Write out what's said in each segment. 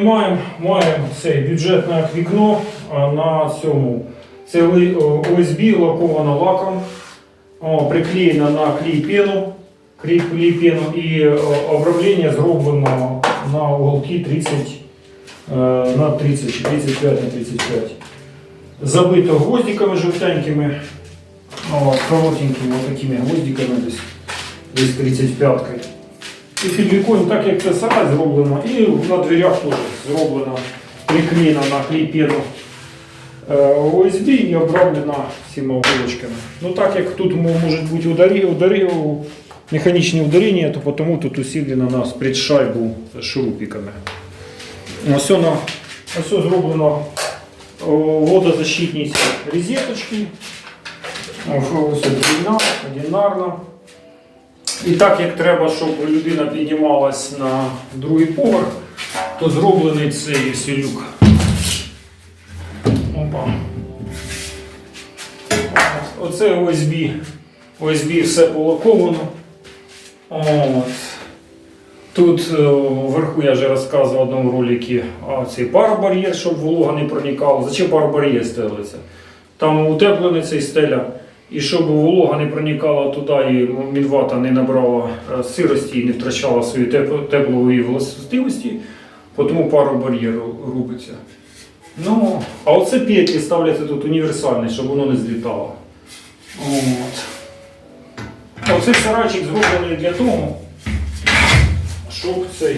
Маємо, маємо це бюджетне вікно на цьому. Це ОСБ лаковано лаком, приклеєно на клей пену, клей, пену і оброблення зроблено на уголки 30 е, на 30, 35 на 35. Забито гвоздиками жовтенькими, коротенькими такими гвоздиками десь, десь 35 -кою. І під так як це сарай зроблено, і на дверях теж зроблено, приклеєно на клейпену ОСБ і оброблено цими вулочками. Ну так як тут мо- можуть бути ударі, ударі, механічні ударення, то тому тут усилено на спредшайбу шурупиками. Ось воно, ось зроблено водозащитні розеточки. Ось одинарно. І так як треба, щоб людина піднімалась на другий поверх, то зроблений цей сілюк. Опа. Оце ОСБ. ОСБ все полаковано. От. Тут е, вверху я вже розказував в одному роликі цей паробар'єр, щоб волога не проникала. Зачем паробар'єр ставиться? Там утеплений цей стеля. І щоб волога не проникала туди і мінвата не набрала е, сирості і не втрачала свої теп- теплової властивості, тому паробар'єр робиться. Ну, а оце петлі ставляться тут універсальні, щоб воно не злітало. От. Оцей сарайчик зроблений для того, щоб цей.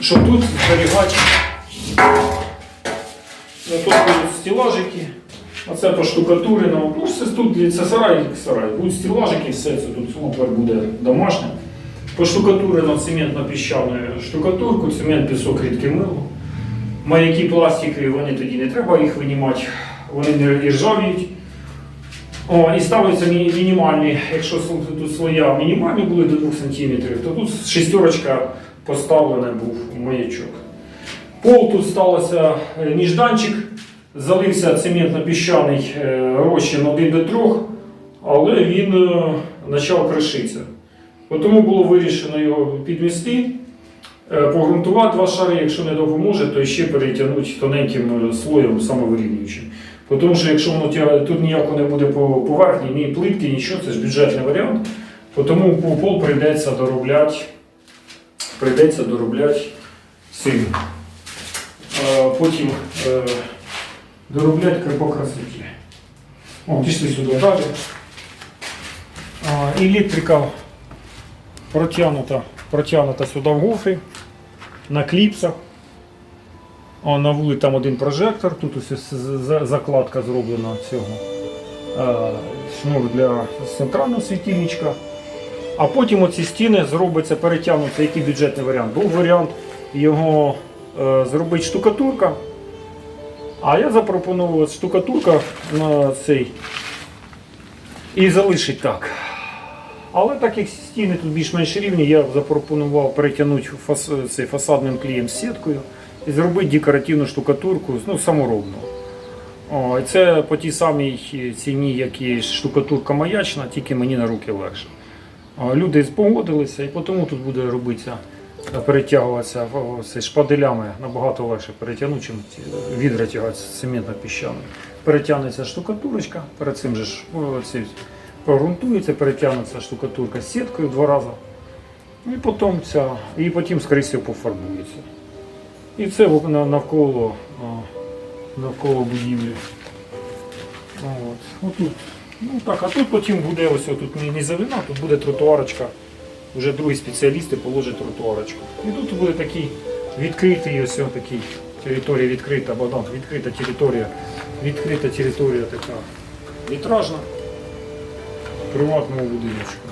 Щоб тут зберігати. Ну, тут будуть стілажики. Оце поштукатурено. Ну, все тут це сарай, сарай. Будуть стілажики, все це тут супер буде домашнє. Поштукатурено цементно-піщаною штукатурку, цемент, пісок, рідке мило. Маяки пластикові, вони тоді не треба їх винімати, вони не іржавіють. І ставляться мі- мінімальні, якщо тут слоя мінімальні були до 2 см, то тут шестерочка поставлена був маячок. Пол тут сталося е, ніжданчик, залився цементно-піщаний е, розчин 1 до 3, але він е, почав кришитися. Тому було вирішено його підмісти, е, погрунтувати два шари, якщо не допоможе, то ще перетягнути тоненьким слоєм самовирівнюючим. Тому що якщо воно тут ніякого не буде по поверхні, ні плитки, нічого, це ж бюджетний варіант, тому пол прийдеться доробляти, прийдеться доробляти. Е, Потім доробляти по красоті. О, пішли сюди далі. А, Електрика протягнута, протягнута сюди в гофрі на кліпсах. О, на вулиці там один прожектор, тут ось закладка зроблена цього е, шнур для центрального світильничка. А потім оці стіни зробиться, перетягнуться, який бюджетний варіант. Був варіант його е, зробити штукатурка. А я запропонував штукатурка на цей і залишить так. Але так як стіни тут більш-менш рівні, я запропонував перетягнути фас, цей фасадним клеєм з сіткою і зробити декоративну штукатурку ну, саморобну. О, це по тій самій ціні, як і штукатурка маячна, тільки мені на руки легше. Люди погодилися, і тому тут буде робитися, перетягуватися шпаделями набагато легше перетягнути, ці відра тягати цементно піщаною. Перетягнеться штукатурочка, перед цим же ж прогрунтується, перетягнеться штукатурка з сіткою два рази. І потім ця, і потім скоріше пофарбується. І це навколо, навколо будівлі. От. Отут. Ну так, а тут потім буде ось тут завина, тут буде тротуарочка. Вже другі спеціалісти положать тротуарочку. І тут буде такий відкритий ось такий територія відкрита, Богдан, відкрита територія, відкрита територія така вітражна приватного будиночку.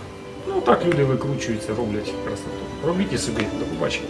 Ну так люди викручуються, роблять красоту. Робіть і собі, до побачення.